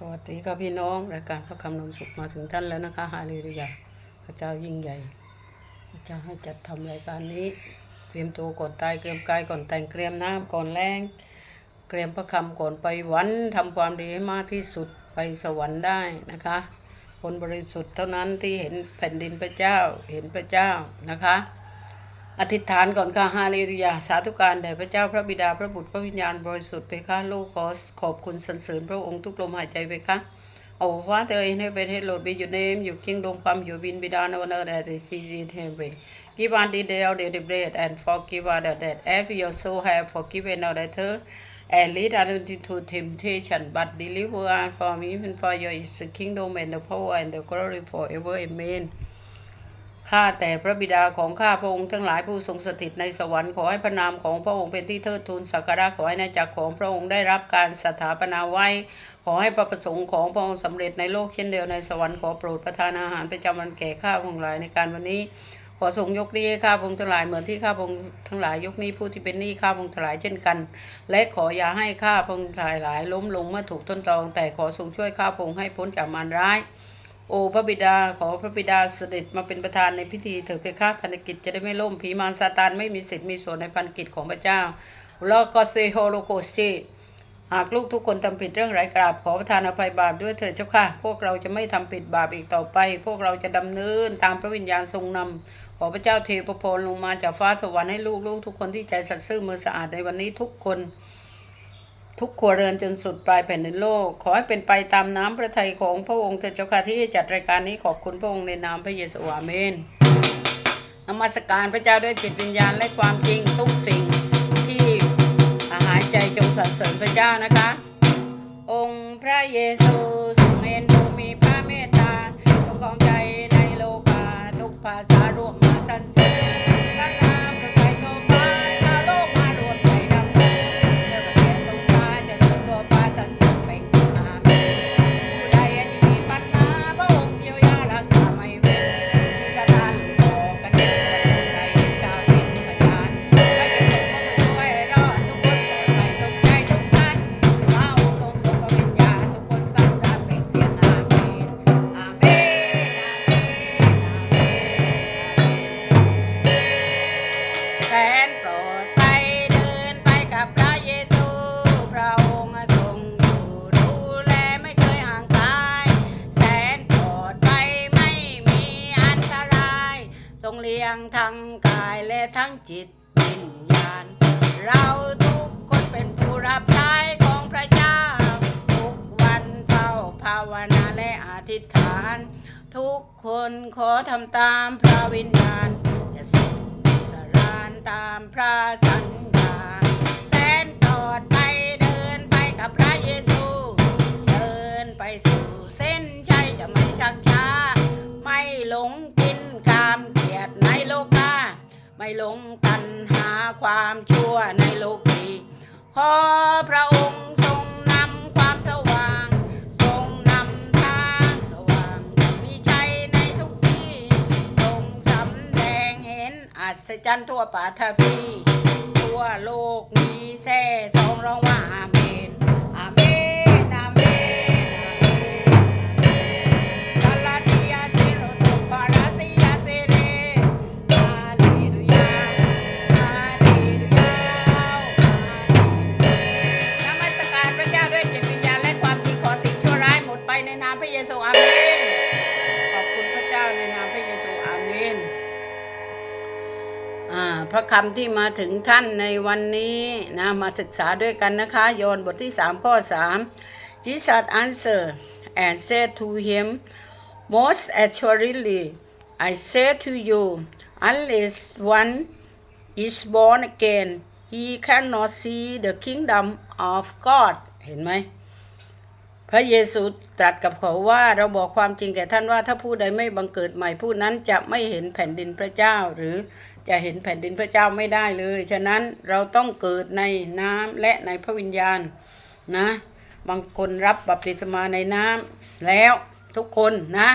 สวัสดีค่ะพี่น้องรายการพระคำนมสุขมาถึงท่านแล้วนะคะฮาเลลูยาพระเจ้ายิ่งใหญ่พระเจ้าให้จัดทำรายการนี้ เตรียมตัวก่อนตายเตรียมกายก่อนแต่งเตรียมน้ำก่อนแรงเตรียมพระคำก่อนไปวันทำความดีให้มากที่สุดไปสวรรค์ได้นะคะ คนบริสุทธิ์เท่านั้นที่เห็นแผ่นดินพระเจ้าเห็นพระเจ้านะคะ อธิษฐานก่อนค่ะฮาเลลูยาสาธุการแด่พระเจ้าพระบิดาพระบุตรพระวิญญาณบริสุทธิ์ไปค่ะลูกขอขอบคุณสรรเสริญพระองค์ทุกลมหายใจไปค่ะโอ้ฟ้าเตยให้เป็นให้โหลดไปอยู่เนมอยู่คิงดงความอยู่บินบิดาในวันเออแต่ซีซีเทมเบกิวันดีเดียวเดย์เบรด and forgive us that every your soul have forgiven our debtor and lead us into temptation but deliver us from evil for your is the kingdom and the power and the glory forever amen ข้าแต่พระบิดาของข้าพระองค์ทั้งหลายผู้ทรงสถิตในสวรรค์ขอให้พระนามของพระองค์เป็นที่เทิดทูนสักการะขอให้ในจักรของพระองค์ได้รับการสถาปนาไว้ ขอให้พระประสงค์ของพระองค์สำเร็จในโลกเช่นเดียวในสวรรค์ขอโปรดประทานอาหารประจำวันแก่ข้าพระองค์หลายในการวันนี้ ขอทรงยกนี้ให้ข้าพระองค์ทั้งหลายเหมือนที่ข้าพระองค์ทั้งหลายยกนี้ผู้ที่เป็นหนี้ข้าพระองค์ทั้งหลายเช่นกัน และขออย่าให้ข้าพระองค์ทั้งหลายล้มลงเมื่อถูกต้นตองแต่ขอทรงช่วยข้าพระองค์ให้พ้นจากมารร้าย โอ้พระบิดาขอพระบิดาเสด็จมาเป็นประธานในพิธีเถิดเพคะพันธกิจจะได้ไม่ล่มผีมารซาตานไม่มีสิทธิ์มีส่วนในพันธกิจของพระเจ้าแล้วก็เซโฮโลโกเซหากลูกทุกคนทำผิดเรื่องไร้กราบขอประทานอภัยบาปด้วยเถิดเจ้าค่ะ พวกเราจะไม่ทำผิดบาปอีกต่อไป พวกเราจะดำเนินตามพระวิญญาณทรงนำขอพระเจ้าเทพระพรลงมาจากฟ้าสวรรค์ให้ลูกลูกทุกคนที่ใจสัตย์ซื่อมือสะอาดในวันนี้ทุกคน ทุกครัวเรือนจนสุดปลายแผ่นดินโลก ขอให้เป็นไปตามน้ำพระทัยของพระองค์เถิดเจ้าค่ะที่จัดรายการนี้ขอบคุณพระองค์ในนามพระเยซูอาเมนนมัสการพระเจ้าด้วยจิตวิญญาณและความจริงทุกสิ่งที่หายใจจงสรรเสริญพระเจ้านะคะ องค์พระเยซูทรงเอ็นดูมีพระเมตตาทุกกองใจในโลกาทุกภาษารวมมาสรรเสริญ ทั้งจิตวิญญาณ เราทุกคนเป็นผู้รับใช้ของพระเจ้า ทุกวันเฝ้าภาวนาและอธิษฐาน ทุกคนขอทำตามพระวิญญาณ จะสุขสรานตามพระสัญ ไม่หลงตันหาความชั่วในโลกนี้ขอพระองค์ทรงนำความสว่าง ทรงนำทางสว่างมีชัยในทุกที่ทรงสำแดงเห็นอัศจรรย์ทั่วปาทพีทั่วโลกมีแท่สองร้องว่าอาเม ในนามพระเยซูอาเมนขอบคุณพระเจ้าในนามพระเยซูอาเมนพระคำที่มาถึงท่านในวันนี้นะมาศึกษาด้วยกันนะคะ โยนบทที่ 3 ข้อ 3 Jesus answered and said to him Most assuredly I say to you unless one is born again he cannot see the kingdom of God เห็นไหม ระเยซูตรัสกับเขาว่าเราบอกความจริงแก่ท่านว่าถ้าผู้ใดไม่บังเกิดใหม่ผู้นั้นจะไม่เห็นแผ่นดินพระเจ้า หรือจะเห็นแผ่นดินพระเจ้าไม่ได้เลย ฉะนั้นเราต้องเกิดในน้ำและในพระวิญญาณนะบางคนรับบัพติศมาในน้ำแล้วทุกคนนะ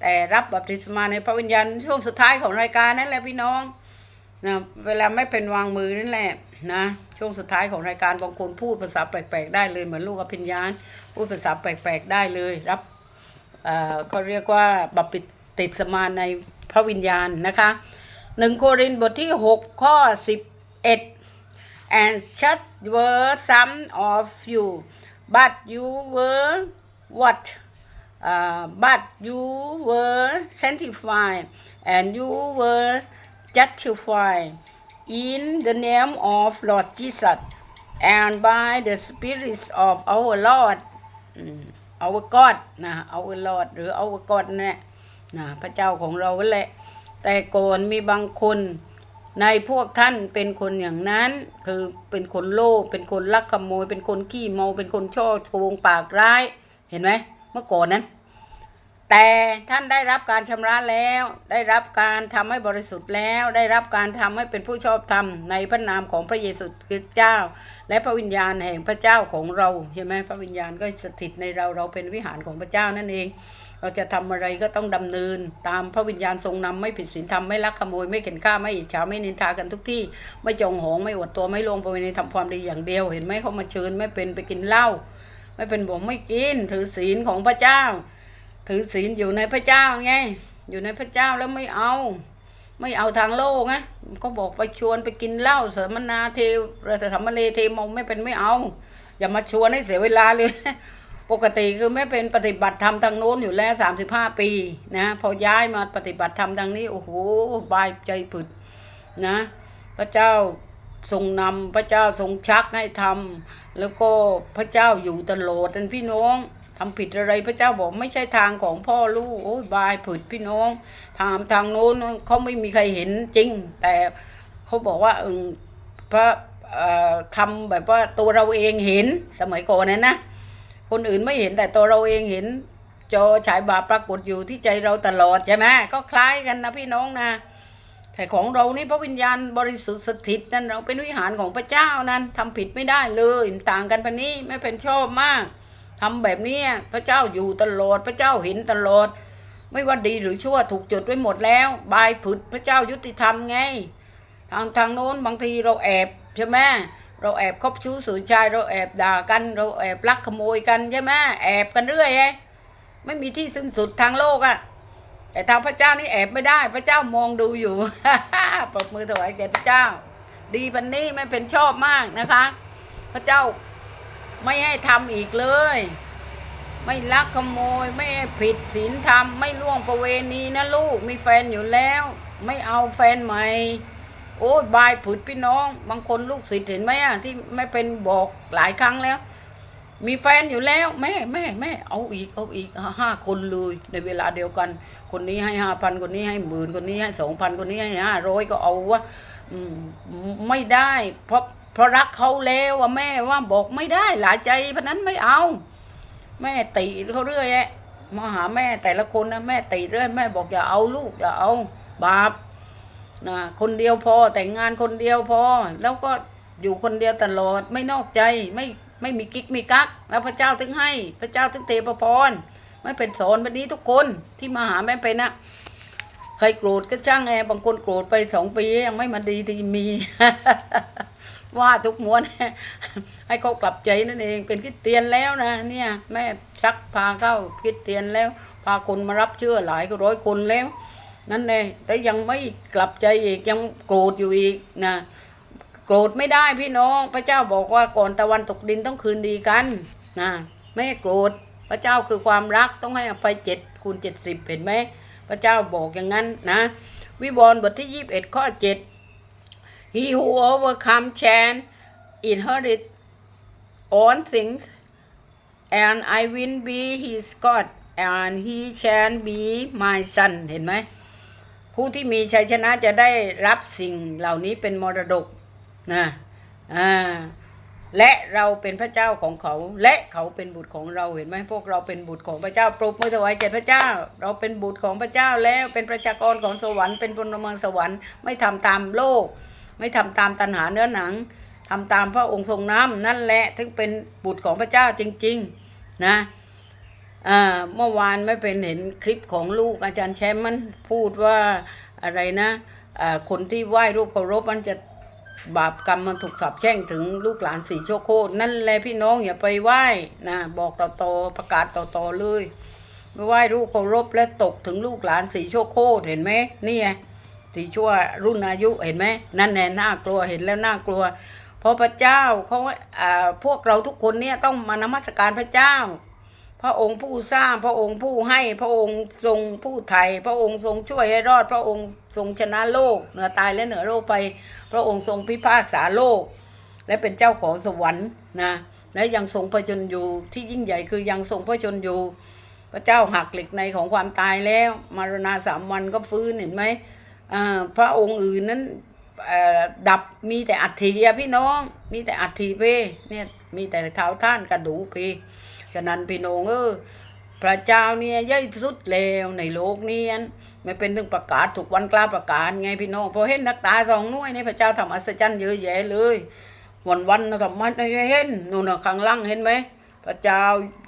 แต่รับบัพติศมาในพระวิญญาณช่วงสุดท้ายของรายการนั่นแหละพี่น้อง นะเวลาไม่เป็นวางมือนั่นแหละนะ ช่วงสุดท้ายของรายการบางคนพูดภาษาแปลกๆได้เลยเหมือนลูกอภิญญาณพูดภาษาแปลกๆได้เลย รับเอ่อเขาเรียกว่าบัพติติดสมานในพระวิญญาณนะคะหนึ่งโครินธ์บทที่ 6 ข้อ 11 and such were some of you but you were what uh, but you were sanctified and you were justified in the name of Lord Jesus and by the Spirit of our Lord our God นะ our Lord หรือ our God เนี่ยนะพระเจ้าของเราแหละ แต่ก่อนมีบางคนในพวกท่านเป็นคนอย่างนั้น คือเป็นคนโลภเป็นคนลักขโมย เป็นคนขี้เมาเป็นคนช่อโกงปากร้าย เห็นไหมเมื่อก่อนนั้น แต่ท่านได้รับการชำระแล้ว ได้รับการทำให้บริสุทธิ์แล้ว ได้รับการทำให้เป็นผู้ชอบธรรมในพระนามของพระเยซูคริสต์เจ้า และพระวิญญาณแห่งพระเจ้าของเราใช่ไหมพระวิญญาณก็สถิตในเราเราเป็นวิหารของพระเจ้านั่นเอง เราจะทำอะไรก็ต้องดำเนิน ตามพระวิญญาณทรงนำไม่ผิดศีลธรรมไม่ลักขโมยไม่เข็นฆ่าไม่อิจฉาไม่นินทากันทุกที่ ไม่จองหองไม่อวดตัวไม่ลวงประเวณีทำความดีอย่างเดียว เห็นไหมเขามาเชิญไม่เป็นไปกินเหล้าไม่เป็นบอกไม่กินถือศีลของพระเจ้า ถือศีลอยู่ในพระเจ้าไง อยู่ในพระเจ้าแล้วไม่เอา ไม่เอาทางโลกนะก็บอกไปชวนไปกินเหล้าเสมนาเทวแต่ธรรมเลเทมงไม่เป็นไม่เอา อย่ามาชวนให้เสียเวลาเลย ปกติคือไม่เป็นปฏิบัติธรรมทางโน้นอยู่แล้วสามสิบห้าปีนะ พอย้ายมาปฏิบัติธรรมทางนี้โอ้โหบายใจผึดนะ พระเจ้าทรงนำพระเจ้าทรงชักให้ทำแล้วก็พระเจ้าอยู่ตลอดนั่นพี่น้อง ทำผิดอะไรพระเจ้าบอกไม่ใช่ทางของพ่อลูกโอ้ยบายผึดพี่น้องทางทางโน้นเขาไม่มีใครเห็นจริง แต่เขาบอกว่าเออพระทำแบบว่าตัวเราเองเห็นสมัยก่อนนะนะ คนอื่นไม่เห็นแต่ตัวเราเองเห็น จอฉายบาปรากฏอยู่ที่ใจเราตลอดใช่ไหมก็คล้ายกันนะพี่น้องนะแต่ของเรานี่พระวิญญาณบริสุทธิ์สถิตนั่นเราเป็นวิหารของพระเจ้านั้นทำผิดไม่ได้เลยต่างกันปะนี้ไม่เป็นชอบมาก ทำแบบนี้พระเจ้าอยู่ตลอด พระเจ้าเห็นตลอด ไม่ว่าดีหรือชั่วถูกจดไว้หมดแล้ว บายผึดพระเจ้ายุติธรรมไง ทางทางโน้นบางทีเราแอบใช่ไหมเราแอบคบชู้สื่อชายเราแอบด่ากัน เราแอบลักขโมยกันใช่ไหมแอบกันเรื่อยไงไม่มีที่สิ้นสุดทางโลกอะแต่ทางพระเจ้านี่แอบไม่ได้ พระเจ้ามองดูอยู่ปรบมือถวายแด่พระเจ้า ดีพันนี้ไม่เป็นชอบมากนะคะ พระเจ้า ไม่ให้ทำอีกเลย ไม่ลักขโมย ไม่ผิดศีลธรรม ไม่ล่วงประเวณีนะลูก มีแฟนอยู่แล้ว ไม่เอาแฟนใหม่ โอ้ยบายผุดพี่น้อง บางคนลูกศิษย์เห็นไหมอะที่ไม่เป็นบอกหลายครั้งแล้ว มีแฟนอยู่แล้ว แม่แม่แม่เอาอีกเอาอีกห้าคนเลยในเวลาเดียวกัน คนนี้ให้ห้าพันคนนี้ให้หมื่นคนนี้ให้สองพันคนนี้ให้ห้าร้อยก็เอาวะ ไม่ได้ เพราะเพราะรักเขาแล้วว่าแม่ว่าบอกไม่ได้หลายใจเพราะนั้นไม่เอา แม่ติเขาเรื่อยแอะมาหาแม่แต่ละคนนะแม่ติเรื่อยแม่บอกอย่าเอาลูกอย่าเอา บาปนะคนเดียวพอแต่งงานคนเดียวพอ แล้วก็อยู่คนเดียวตลอดไม่นอกใจไม่ไม่มีกิ๊กมีกัก แล้วพระเจ้าถึงให้ พระเจ้าถึงเทพระพรไม่เป็นสอนแบบนี้ทุกคนที่มาหาแม่เป็นนะ รโกรธก็ช่างแอบางคนโกรธไปสองปียังไม่มาดีที่มี ว่าทุกมวน ให้เขากลับใจนั่นเอง เป็นคิดเตียนแล้วนะเนี่ยแม่ชักพาเข้าคิดเตียนแล้ว พาคนมารับเชื่อหลายร้อยคนแล้ว นั่นเองแต่ยังไม่กลับใจอีกยังโกรธอยู่อีกนะโกรธไม่ได้พี่น้องพระเจ้าบอกว่าก่อนตะวันตกดินต้องคืนดีกันนะไม่โกรธพระเจ้าคือความรักต้องให้อภัยเจ็ดคูณเจ็ดสิบเห็นไหม พระเจ้าบอกอย่างนั้นนะ วิวรณ์บทที่ยี่สิบเอ็ดข้อเจ็ด He who overcome shall inherit all things, and I will be his God, and he shall be my son เห็นไหมผู้ที่มีชัยชนะจะได้รับสิ่งเหล่านี้เป็นมรดกนะอ่า และเราเป็นพระเจ้าของเขา และเขาเป็นบุตรของเราเห็นไหมพวกเราเป็นบุตรของพระเจ้าปรบมือถวายแก่พระเจ้า เราเป็นบุตรของพระเจ้าแล้วเป็นประชากรของสวรรค์เป็นพลเมืองสวรรค์ไม่ทำตามโลก ไม่ทำตามตัณหาเนื้อหนังทำตามพระองค์ทรงน้ำนั่นแหละถึงเป็นบุตรของพระเจ้าจริง ๆนะเมื่อวานไม่เป็นเห็นคลิปของลูกอาจารย์แชมป์มันพูดว่าอะไรนะเอ่อคนที่ไหว้รูปเคารพมันจะ บาปกรรมมันถูกสาปแช่งถึงลูกหลานสีโชคโคตนั่นแหละพี่น้องอย่าไปไหว้นะบอกต่อๆประกาศต่อๆเลยไม่ไหว้รูปเคารพและตกถึงลูกหลานสีโชคโคตเห็นไหมนี่ไงสีชั่วรุ่นอายุเห็นไหมนั่นแน่น่ากลัวเห็นแล้วน่ากลัว เพราะพระเจ้าเขาอ่าพวกเราทุกคนเนี่ยต้องมานมัสการพระเจ้า พระองค์ผู้สร้างพระองค์ผู้ให้พระองค์ทรงผู้ไถ่พระองค์ทรงช่วยให้รอด พระองค์ทรงชนะโลก เหนือตายและเหนือโลกไป พระองค์ทรงพิพากษาโลก และเป็นเจ้าของสวรรค์นะและยังทรงพระชนอยู่ที่ยิ่งใหญ่คือยังทรงพระชนอยู่ พระเจ้าหักเหล็กในของความตายแล้ว มารณาสามวันก็ฟื้นเห็นไหมอ่าพระองค์อื่นนั้นอ่อดับมีแต่อัฐิพี่น้อง มีแต่อัฐิเพเนี่ยมีแต่เท้าท่านกระดูกเพ ฉะนั้นพี่น้องเออพระเจ้าเนี่ยใหญ่ที่สุดแล้วในโลกนี้อันไม่เป็นถึงประกาศถูกวันกล้าประกาศไงพี่น้องพอเห็นนักตาสองน่วยนี่พระเจ้าทำอัศจรรย์เยอะแยะเลยวันวันๆนะทำมันให้เห็นนู่นนะข้างล่างเห็นไหมพระเจ้า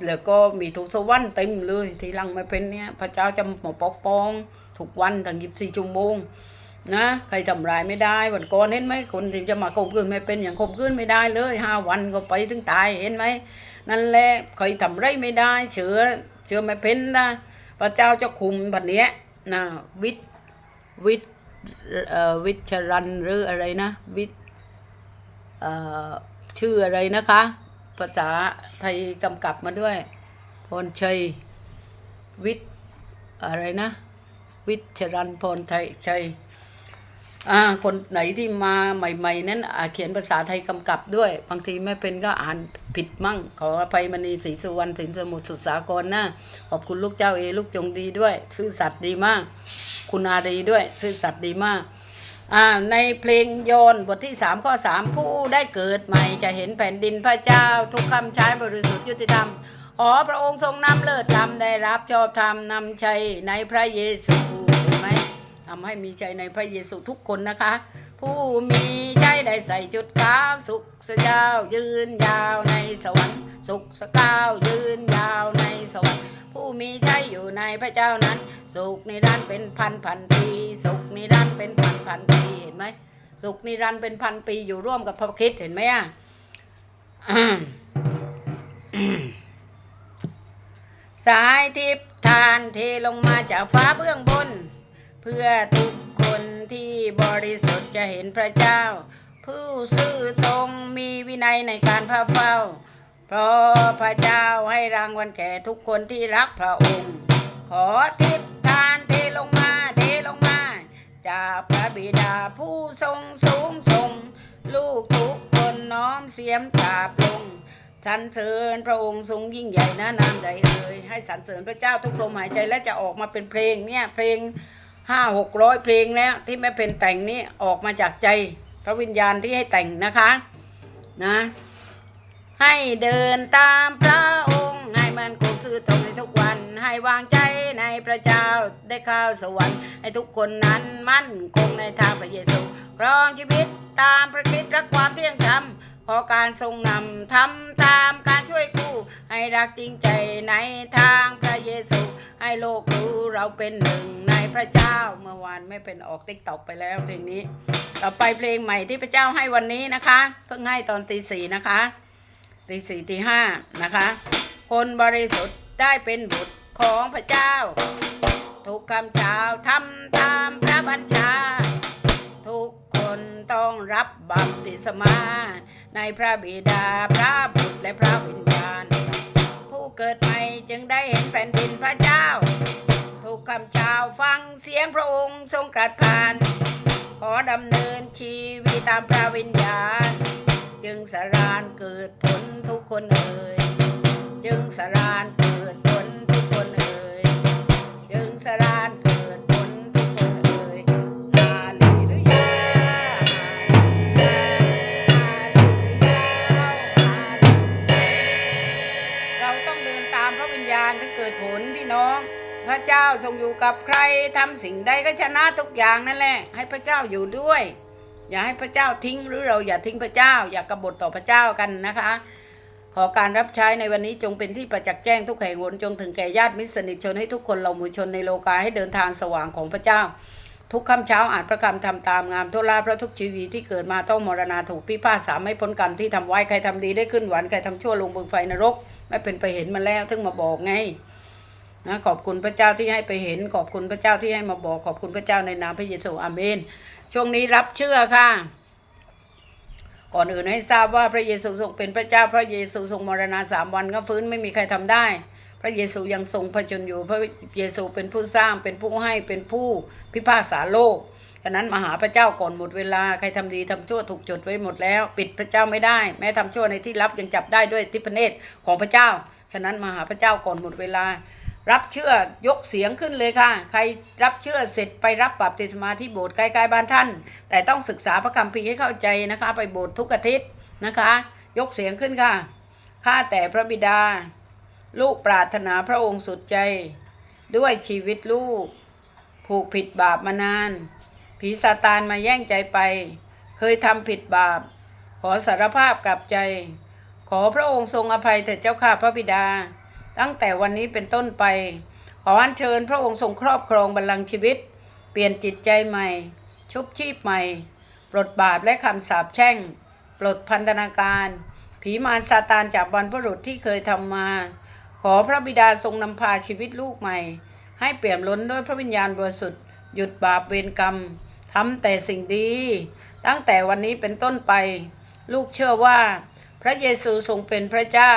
แล้วก็มีทุกสวรรค์เต็มเลยที่ลังไม่เป็นเนี่ยพระเจ้าจะมาปกป้องทุกวันทั้งยีิบสี่ชั่วโมงนะใครทำร้ายไม่ได้วันก่อนเห็นไหมคนที่จะมาข่มขืนไม่เป็นอย่างข่มขืนไม่ได้เลยห้าวันก็ไปถึงตายเห็นไหม นั่นแหละใครทำไรไม่ได้เชื้อเชื้อไม่เป็นนะพระเจ้าจะคุมแบบนี้นะวิทย์วิทย์เอ่อวิชรันหรืออะไรนะวิทย์เอ่อชื่ออะไรนะคะ ภาษาไทยกำกับมาด้วยพรชัยวิทย์อะไรนะ วิทย์ชรันพรไทยชัย อ่าคนไหนที่มาใหม่ ๆ นั้นเขียนภาษาไทยกำกับด้วย บางทีไม่เป็นก็อ่านผิดมั่ง ขออภัยมณีศรีสุวรรณสินสมุทรสุสากรนะขอบคุณลูกเจ้าเอลูกจงดีด้วย ซื่อสัตย์ดีมาก คุณอาดีด้วย ซื่อสัตย์ดีมากในเพลงโยนบทที่สามข้อสามผู้ได้เกิดใหม่จะเห็นแผ่นดินพระเจ้า ทุกคำใช้บริสุทธิ์ยุติธรรมขอพระองค์ทรงนำเลิศธรรมได้รับชอบธรรมนำชัยในพระเยซู ทำให้มีใจในพระเยซูทุกคนนะคะ ผู้มีใจได้ใส่จุดขาวสุขสเจ้ายืนยาวในสวรรค์สุขสก้าวยืนยาวในสวรรค์ผู้มีใจอยู่ในพระเจ้านั้น สุขนิรันดร์เป็นพันพันปี สุขนิรันดร์เป็นพันพันปีเห็นไหมสุขนิรันดร์เป็นพันปีอยู่ร่วมกับพระคริสต์เห็นไหมอะสายทิพย์ทานเทลงมาจากฟ้าเบื้องบน พื่อทุกคนที่บริสุทธิ์จะเห็นพระเจ้า ผู้ซื่อตรงมีวินัยในการพาเฝ้า เพราะพระเจ้าให้รางวัลแก่ทุกคนที่รักพระองค์ ขอทิพย์ทานเทลงมาเทลงมา จากพระบิดาผู้ทรงสูงส่งลูกทุกคนน้อมเสียมกราบลงสรรเสริญพระองค์ทรงยิ่งใหญ่นะนามใดเอ่ยให้สรรเสริญพระเจ้าทุกลมหายใจและจะออกมาเป็นเพลงเนี่ยเพลง ห้าหกร้อยเพลงแล้วที่แม่เป็นแต่งนี่ออกมาจากใจพระวิญญาณที่ให้แต่งนะคะนะ ให้เดินตามพระองค์ให้มันคงซื่อตรงในทุกวัน ให้วางใจในพระเจ้าได้เข้าวสวรรค์ให้ทุกคนนั้นมั่นคงในทางพระเยซูครองชีวิตตามพระคริสต์รักความเที่ยงธรรมขอการทรงนำทำตามการช่วยกู้ให้รักจริงใจในทางพระเยซู ให้โลกรู้เราเป็นหนึ่งใน พระเจ้าเมื่อวานไม่เป็นออกติ๊กตอกไปแล้วเพลงนี้ ต่อไปเพลงใหม่ที่พระเจ้าให้วันนี้นะคะ เพิ่งให้ตอนตีสี่นะคะตีสี่ตีห้านะคะ คนบริสุทธิ์ได้เป็นบุตรของพระเจ้า ทุกคำเช้าทำตามพระบัญชา ทุกคนต้องรับบัพติศมา ในพระบิดาพระบุตรและพระวิญญาณ ผู้เกิดใหม่จึงได้เห็นแผ่นดินพระเจ้า ทุกคำเช้าฟังเสียงพระองค์ทรงตรัดผ่าน ขอดำเนินชีวิตตามพระวิญญาณ จึงสารานเกิดผลทุกคนเอ่ยจึงสารานเกิดผลทุกคนเอ่ยจึงสารานเกิด เจ้าทรงอยู่กับใครทำสิ่งใดก็ชนะทุกอย่างนั่นแหละ ให้พระเจ้าอยู่ด้วย อย่าให้พระเจ้าทิ้งหรือเราอย่าทิ้งพระเจ้า อย่ากบฏต่อพระเจ้ากันนะคะ ขอการรับใช้ในวันนี้จงเป็นที่ประจักษ์แจ้งทุกแห่งหนจงถึงแก่ญาติมิตรสนิทชนให้ทุกคนเราหมู่ชนในโลกาให้เดินทางสว่างของพระเจ้า ทุกค่ำเช้าอ่านพระคำทำตามงามทุลาเพราะทุกชีวิตที่เกิดมาต้องมรณาถูกพิพากษาไม่พ้นกรรมที่ทำไว้ใครทำดีได้ขึ้นหวันใครทำชั่วลงบึงไฟนรก ไม่เป็นไปเห็นมาแล้วถึงมาบอกไง นะขอบคุณพระเจ้าที่ให้ไปเห็น ขอบคุณพระเจ้าที่ให้มาบอก ขอบคุณพระเจ้าในนามพระเยซูอาเมน ช่วงนี้รับเชื่อค่ะ ก่อนอื่นให้ทราบว่าพระเยซูทรงเป็นพระเจ้า พระเยซูทรงมรณาสามวันก็ฟื้นไม่มีใครทำได้ พระเยซูยังทรงพระชนอยู่ พระเยซูเป็นผู้สร้าง เป็นผู้ให้ เป็นผู้พิพากษาโลกฉะนั้นมาหาพระเจ้าก่อนหมดเวลาใครทำดีทำชั่วถูกจดไว้หมดแล้ว ปิดพระเจ้าไม่ได้ แม้ทำชั่วในที่ลับยังจับได้ด้วยทิพเนตรของพระเจ้า ฉะนั้นมาหาพระเจ้าก่อนหมดเวลา รับเชื่อยกเสียงขึ้นเลยค่ะ ใครรับเชื่อเสร็จไปรับบัพติศมาที่โบสถ์ใกล้ๆบ้านท่าน แต่ต้องศึกษาพระคัมภีร์ให้เข้าใจนะคะ ไปโบสถ์ทุกอาทิตย์นะคะ ยกเสียงขึ้นค่ะ ข้าแต่พระบิดา ลูกปรารถนาพระองค์สุดใจ ด้วยชีวิตลูก ผูกผิดบาปมานาน ผีซาตานมาแย่งใจไป เคยทำผิดบาป ขอสารภาพกลับใจ ขอพระองค์ทรงอภัยเถิดเจ้าข้าพระบิดา ตั้งแต่วันนี้เป็นต้นไป ขออัญเชิญพระองค์ทรงครอบครองบัลลังก์ชีวิต เปลี่ยนจิตใจใหม่ ชุบชีพใหม่ ปลดบาปและคำสาปแช่ง ปลดพันธนาการ ผีมารซาตานจากบรรพบุรุษที่เคยทำมา ขอพระบิดาทรงนำพาชีวิตลูกใหม่ ให้เปี่ยมล้นด้วยพระวิญญาณบริสุทธิ์หยุดบาปเวรกรรมทำแต่สิ่งดี ตั้งแต่วันนี้เป็นต้นไป ลูกเชื่อว่า พระเยซูทรงเป็นพระเจ้า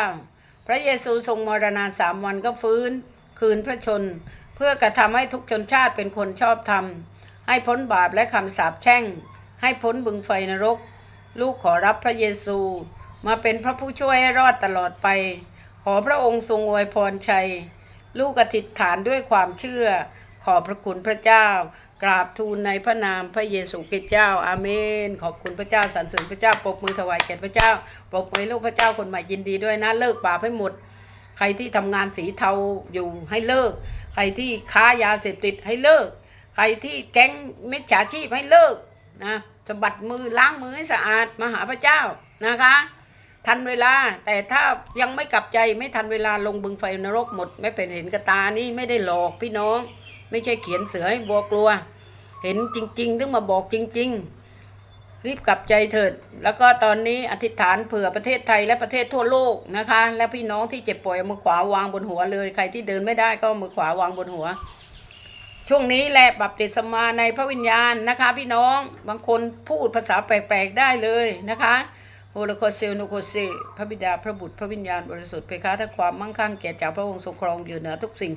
พระเยซูทรงมรณาสามวันก็ฟื้น คืนพระชน เพื่อกระทำให้ทุกชนชาติเป็นคนชอบธรรม ให้พ้นบาปและคำสาปแช่ง ให้พ้นบึงไฟนรก ลูกขอรับพระเยซู มาเป็นพระผู้ช่วยให้รอดตลอดไป ขอพระองค์ทรงอวยพรชัย ลูกอธิษฐานด้วยความเชื่อ ขอพระคุณพระเจ้า กราบทูลในพระนามพระเยซูคริสต์เจ้าอาเมน ขอบคุณพระเจ้าสรรเสริญพระเจ้าปรบมือถวายแก่พระเจ้า ปรบมือให้ลูกพระเจ้าคนใหม่ยินดีด้วยนะ เลิกบาปให้หมด ใครที่ทำงานสีเทาอยู่ให้เลิก ใครที่ค้ายาเสพติดให้เลิก ใครที่แก๊งมิจฉาชีพให้เลิกนะสะบัดมือล้างมือให้สะอาดมาหาพระเจ้านะคะ ทันเวลาแต่ถ้ายังไม่กลับใจไม่ทันเวลาลงบึงไฟนรกหมด ไม่เป็นเห็นกระตานี่ไม่ได้หลอกพี่น้อง ไม่ใช่เขียนเสือให้บัวกลัว เห็นจริง ๆ ถึงมาบอกจริง ๆ รีบกลับใจเถิด แล้วก็ตอนนี้อธิษฐานเผื่อประเทศไทยและประเทศทั่วโลกนะคะ และพี่น้องที่เจ็บป่วยมือขวาวางบนหัวเลย ใครที่เดินไม่ได้ก็มือขวาวางบนหัว ช่วงนี้แหละบัพติศมาในพระวิญญาณนะคะ พี่น้องบางคนพูดภาษาแปลกๆได้เลยนะคะโฮโลโคเซลโนโคเซพระบิดาพระบุตรพระวิญญาณบริสุทธิ์เพคะถ้าความมั่งคั่งแก่จากพระองค์ทรงครองอยู่เหนือทุกสิ่ง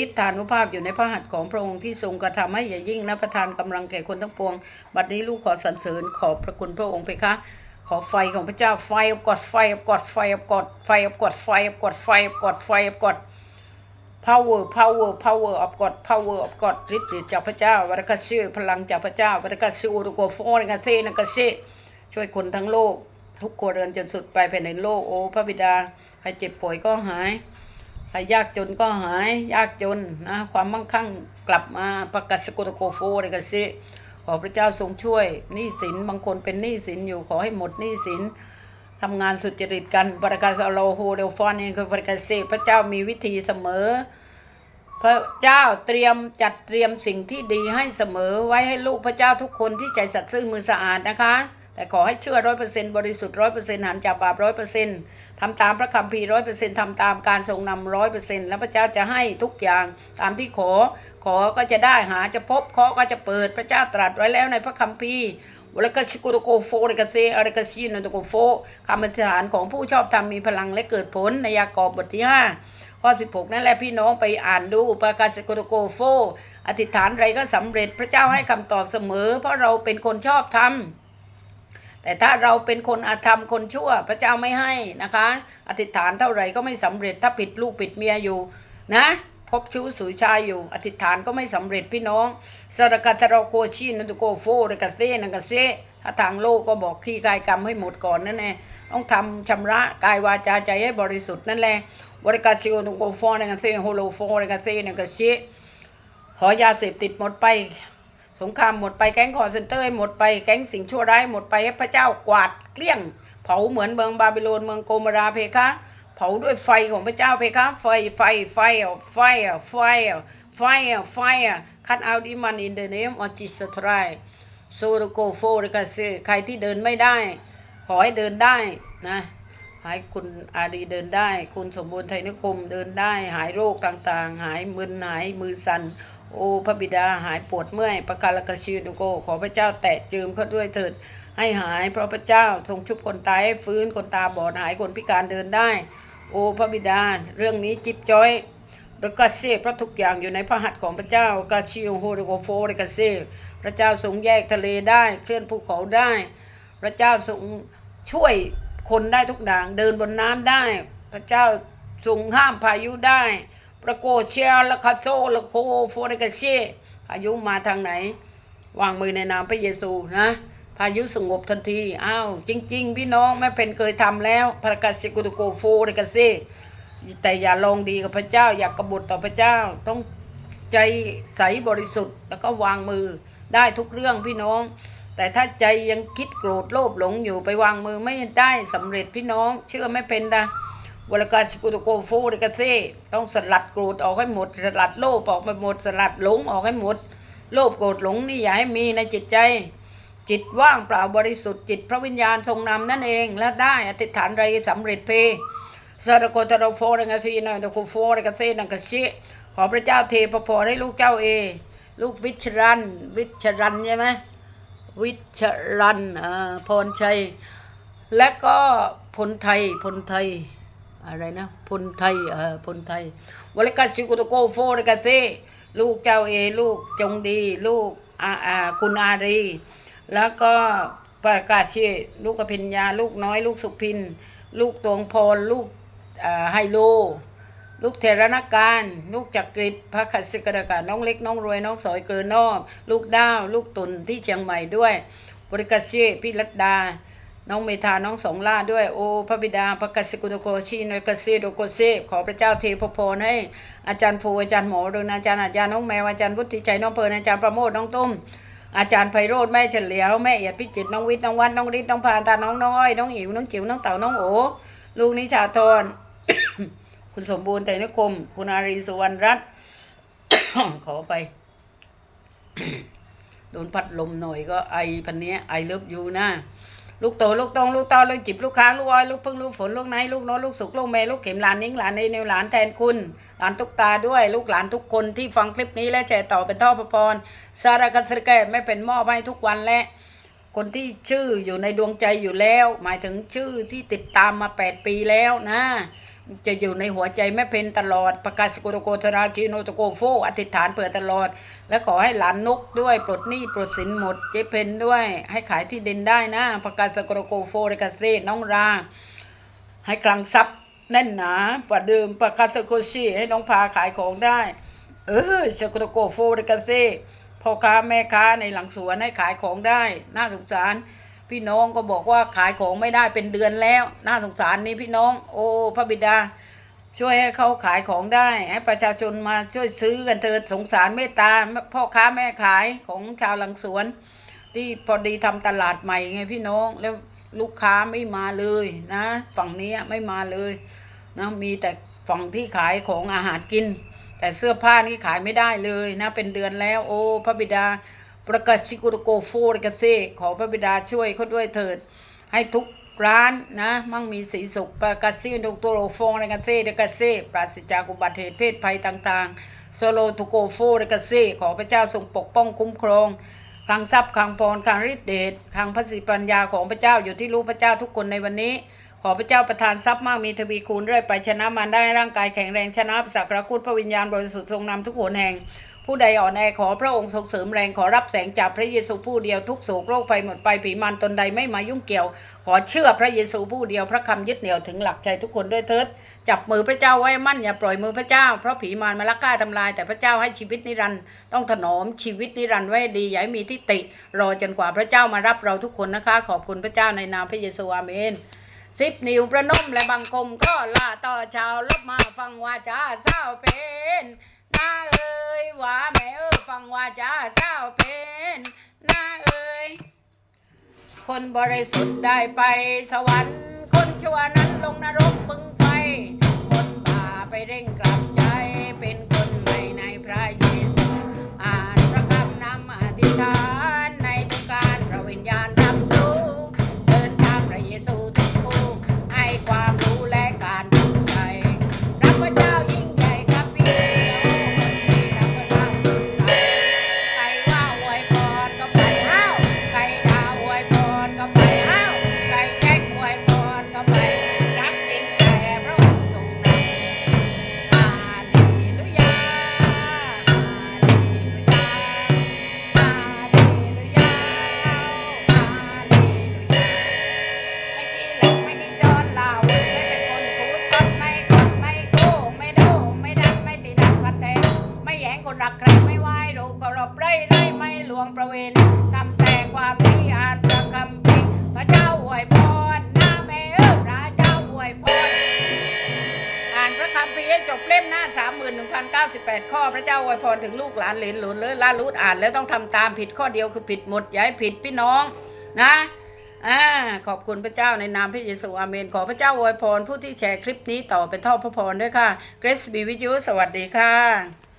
ฤทธานุภาพอยู่ในพระหัตถ์ของพระองค์ที่ทรงกระทำให้อย่ายิ่งนะประทานกำลังแก่คนทั้งปวง บัดนี้ลูกขอสรรเสริญขอบพระคุณพระองค์เพคะขอไฟของพระเจ้าไฟอบกอดไฟอบกอดไฟอบกอดไฟอบกอดไฟอบกอดไฟอบกอดไฟอบกอด power power power of God power of God ฤทธิ์เดชจากพระเจ้าวัตกชื่อพลังจากพระเจ้าวัตกชื่ออุรโกโฟนกาเซนกาเซช่วยคนทั้งโลก ทุกครัวเรือนจนสุดไปภายในโลกโอ้พระบิดาใครเจ็บป่วยก็หาย ใครยากจนก็หายยากจนนะความมั่งคั่งกลับมาประกาศสกุตโกโฟนกาเซขอพระเจ้าทรงช่วยหนี้สินบางคนเป็นหนี้สินอยู่ขอให้หมดหนี้สินทำงานสุจริตกันบริการโลโฮเดลฟอนเองคือบริการเซพระเจ้ามีวิธีเสมอ พระเจ้าเตรียมจัดเตรียมสิ่งที่ดีให้เสมอไว้ให้ลูกพระเจ้าทุกคนที่ใจสัตย์ซื่อมือสะอาดนะคะ แต่ขอให้เชื่อร้อยเปอร์เซ็นต์บริสุทธิ์ร้อยเปอร์เซ็นต์หันจากบาปร้อยเปอร์เซ็นต์ทำตามพระคัมภีร์ร้อยเปอร์เซ็นต์ทำตามการทรงนำร้อยเปอร์เซ็นต์แล้วพระเจ้าจะให้ทุกอย่างตามที่ขอ ขอก็จะได้หาจะพบเคาะก็จะเปิดพระเจ้าตรัสไว้แล้วในพระคัมภีร์วลกสิกุตโกโฟเรกเซอเรกซีนตโกโฟคำอธิษฐานของผู้ชอบธรรมมีพลังและเกิดผลในยากอบบทที่ห้าข้อ16นั่นแหละพี่น้องไปอ่านดูประกาศกุตโกโฟ อธิษฐานอะไรก็สำเร็จพระเจ้าให้คำตอบเสมอ เพราะเราเป็นคนชอบธรรม แต่ถ้าเราเป็นคนอาธรรมคนชั่วพระเจ้าไม่ให้นะคะ อธิษฐานเท่าไหร่ก็ไม่สำเร็จถ้าปิดลูกปิดเมียอยู่นะคบชู้สุยชายอยู่ อธิษฐานก็ไม่สำเร็จพี่น้องสรกัตรโกชีนันตุโกโฟเรกาเซนังกาเซถ้าทางโลกก็บอกที่กายกรรมให้หมดก่อนนั่นแหละต้องทำชำระกายวาจาใจให้บริสุทธิ์นั่นแหละบริกาซิโอนุโกโฟนังกาเซโฮโลโฟเรกาเซนังกาเซขอยาเสพติดหมดไป สงครามหมดไปแก๊งคอร์เซนเตอร์หมดไปแก๊งสิ่งชั่วร้ายหมดไปให้พระเจ้ากวาดเกลี้ยง เผาเหมือนเมืองบาบิโลนเมืองโกมราเพคะ เผาด้วยไฟของพระเจ้าเพคะ ไฟไฟไฟไฟไฟ fire fire cut out demon in the name of Jesus Christ so to go forward ก็สิใครที่เดินไม่ได้ ขอให้เดินได้นะให้คุณอารีเดินได้ คุณสมบูรณ์ไทยนิคมเดินได้ หายโรคต่างๆ หายมึนหายมือสั่น โอ้พระบิดาหายปวดเมื่อยประการละกชีนุโก ขอพระเจ้าแตะจืมเขาด้วยเถิด ให้หายเพราะพระเจ้าทรงชุบคนตายให้ฟื้นคนตาบอดหายคนพิการเดินได้ โอ้พระบิดาเรื่องนี้จิบจ้อยแล้วก็เซเพราะทุกอย่างอยู่ในพระหัตถ์ของพระเจ้ากาชิโอโฮเรโกโฟเรกาเซพระเจ้าทรงแยกทะเลได้เคลื่อนภูเขาได้ พระเจ้าทรงช่วยคนได้ทุกอย่างเดินบนน้ำได้ พระเจ้าทรงห้ามพายุได้ ประโกเชียละคาโซละโคโฟเรกาเซพายุมาทางไหน วางมือในนามพระเยซูนะพายุสงบทันที อ้าว จริง ๆ พี่น้องแม่เพนเคยทำแล้วพระกาศิกุตโกโฟเรกาเซแต่อย่าลองดีกับพระเจ้า อย่ากบฏต่อพระเจ้า ต้องใจใสบริสุทธิ์ แล้วก็วางมือได้ทุกเรื่องพี่น้อง แต่ถ้าใจยังคิดโกรธโลภหลงอยู่ไปวางมือไม่ได้สำเร็จพี่น้อง เชื่อไม่เป็นนะ วรการสกุตโกโฟเรกาเซต้องสลัดโกรธออกให้หมด สลัดโลภออกไปหมด สลัดหลงออกให้หมด โลภโกรธหลงนี่อย่าให้มีในจิตใจ จิตว่างเปล่าบริสุทธิ์จิตพระวิญญาณทรงนำนั่นเองและได้อธิษฐานไรสำเร็จเพสารโกตรโฟรังกสีนะตะโกโฟรังกเซนังกชิขอพระเจ้าเทพระพรให้ลูกเจ้าเอ ลูกวิชรัน วิชรันใช่ไหมวิชรันอ่าพรชัย และก็พลไทยพลไทย อะไรนะพลไทยเออพลไทยวริกัสซิกุตโกโฟริกัสเซลูกเจ้าเอ ลูกจงดี ลูกอาอาคุณอารี แล้วก็ประกาศชีลูกกพิญญา ลูกน้อย ลูกสุพิน ลูกตวงพร ลูกอ่าไฮโล ลูกเทรนการ ลูกจักริดพระขัสสิกดากาน้องเล็กน้องรวยน้องสอยเกินนอก ลูกด้าว ลูกตุนที่เชียงใหม่ด้วย บริกาเช่พี่รัตดา น้องเมธาน้องสองล่าด้วยโอพระบิดาพระกสิกุโกชีนอยกเซโดโกเซขอพระเจ้าเทพพรให้อาจารย์ฟูอาจารย์หมอดวงอาจารย์อาจารย์น้องแมวอาจารย์วุฒิใจน้องเพลินอาจารย์ประโมทน้องตุ้มอาจารย์ไพโรธแม่เฉลียวแม่เอียดพิจิตน้องวิทย์น้องวัดน้องฤทธิ์น้องพานตาน้องน้องอ้อยน้องอิ๋วน้องจิ๋วน้องเต่าน้องโอลูกนิชาธรคุณสมบูรณ์แต่นิคม คุณอารีสุวรรณรัตน์ขอไปโดนพัดลมหน่อยก็ไอพันเนี้ยไอเลิฟยูนะ ลูกโตลูกตรงลูกตอลูกจิบลูกค้างลูกอ้อยลูกพึ่งลูกฝนลูกไหนลูกโน้ตลูกสุกลูกเมลูกเข็มหลานนิ้งหลานในนิวหลานแทนคุณหลานตุกตาด้วย ลูกหลานทุกคนที่ฟังคลิปนี้และแชร์ต่อเป็นท่อประพรสารคัสแกไม่เป็นหม้อให้ทุกวันและ คนที่ชื่ออยู่ในดวงใจอยู่แล้ว หมายถึงชื่อที่ติดตามมา 8 ปีแล้วนะ จะอยู่ในหัวใจแม่เพนตลอดประกาศสกุลโกธราชิโนตโกโฟอธิษฐานเผื่อตลอด และขอให้หลานนกด้วยปลดหนี้ปลดสินหมดเจเพนด้วยให้ขายที่ดินได้นะประกาศสกุลโกโฟเรกาเซน้องรา ให้กลางทรัพย์แน่นหนากว่าเดิมประกาศสกุลชีให้น้องพาขายของได้ เออสกุลโกโฟเรกาเซพ่อค้าแม่ค้าในหลังสวนให้ขายของได้ น่าสงสาร พี่น้องก็บอกว่าขายของไม่ได้เป็นเดือนแล้ว น่าสงสารนี่พี่น้อง โอ้พระบิดา ช่วยให้เขาขายของได้ ให้ประชาชนมาช่วยซื้อกันเถิดสงสารเมตตาพ่อค้าแม่ขายของชาวหลังสวน ที่พอดีทำตลาดใหม่ไงพี่น้องแล้วลูกค้าไม่มาเลยนะ ฝั่งนี้ไม่มาเลยนะมีแต่ฝั่งที่ขายของอาหารกิน แต่เสื้อผ้านี่ขายไม่ได้เลยนะ เป็นเดือนแล้ว โอ้พระบิดา ประกาศสิกุรโกโฟรกเซขอพระบิดาช่วยเขาด้วยเถิด ให้ทุกร้านนะมั่งมีสีสุขประกาศซิดกตัวโฟงรกเซเดกเซปราศจากอุบัติเหตุเพศภัยต่างๆโซโลทุโกโฟรกเซขอพระเจ้าทรงปกป้องคุ้มครองคลังทรัพย์คลังพรคลังฤทธิเดชคลังพระสิปัญญาของพระเจ้าอยู่ที่รู้พระเจ้าทุกคนในวันนี้ขอพระเจ้าประทานทรัพย์มากมีทวีคูณเรื่อยไปชนะมันได้ร่างกายแข็งแรงชนะสักการะคุณพระวิญญาณบริสุทธิ์ทรงนำทุกหนแห่ง ผู้ใดอ่อนแอขอพระองค์ทรงเสริมแรงขอรับแสงจากพระเยซูผู้เดียวทุกโศกโรคภัยหมดไปผีมันตนใดไม่มายุ่งเกี่ยว ขอเชื่อพระเยซูผู้เดียวพระคำยึดเหนี่ยวถึงหลักใจทุกคนด้วยเถิดจับมือพระเจ้าไว้มั่นอย่าปล่อยมือพระเจ้า เพราะผีมารมาลักกล้าทำลาย แต่พระเจ้าให้ชีวิตนิรันดร์ต้องถนอมชีวิตนิรันดร์ไว้ดีอย่าให้มีทิฏฐิรอจนกว่าพระเจ้ามารับเราทุกคนนะคะ ขอบคุณพระเจ้าในนามพระเยซูอาเมนสิบนิ้วประนมและบังคมก็ลาต่อชาวลบมาฟังว่าจ้าเศร้าเป็นนาเอ้ ยว่าแม่เอ้ยฟังว่าจ้าเศร้าเป็นนาเอ้ยคนบริสุทธิ์ได้ไปสวรรค์ คนชั่วนั้นลงนรกบึงไฟคนบาปไปเร่งกลับใจเป็น รู้อ่านแล้วต้องทำตามผิดข้อเดียวคือผิดหมดอย่าให้ผิดพี่น้องนะอ่าขอบคุณพระเจ้าในนามพระเยซูอาเมน ขอพระเจ้าอวยพรผู้ที่แชร์คลิปนี้ต่อเป็นท่อพระพรด้วยค่ะเกรซบีวิจูสวัสดีค่ะ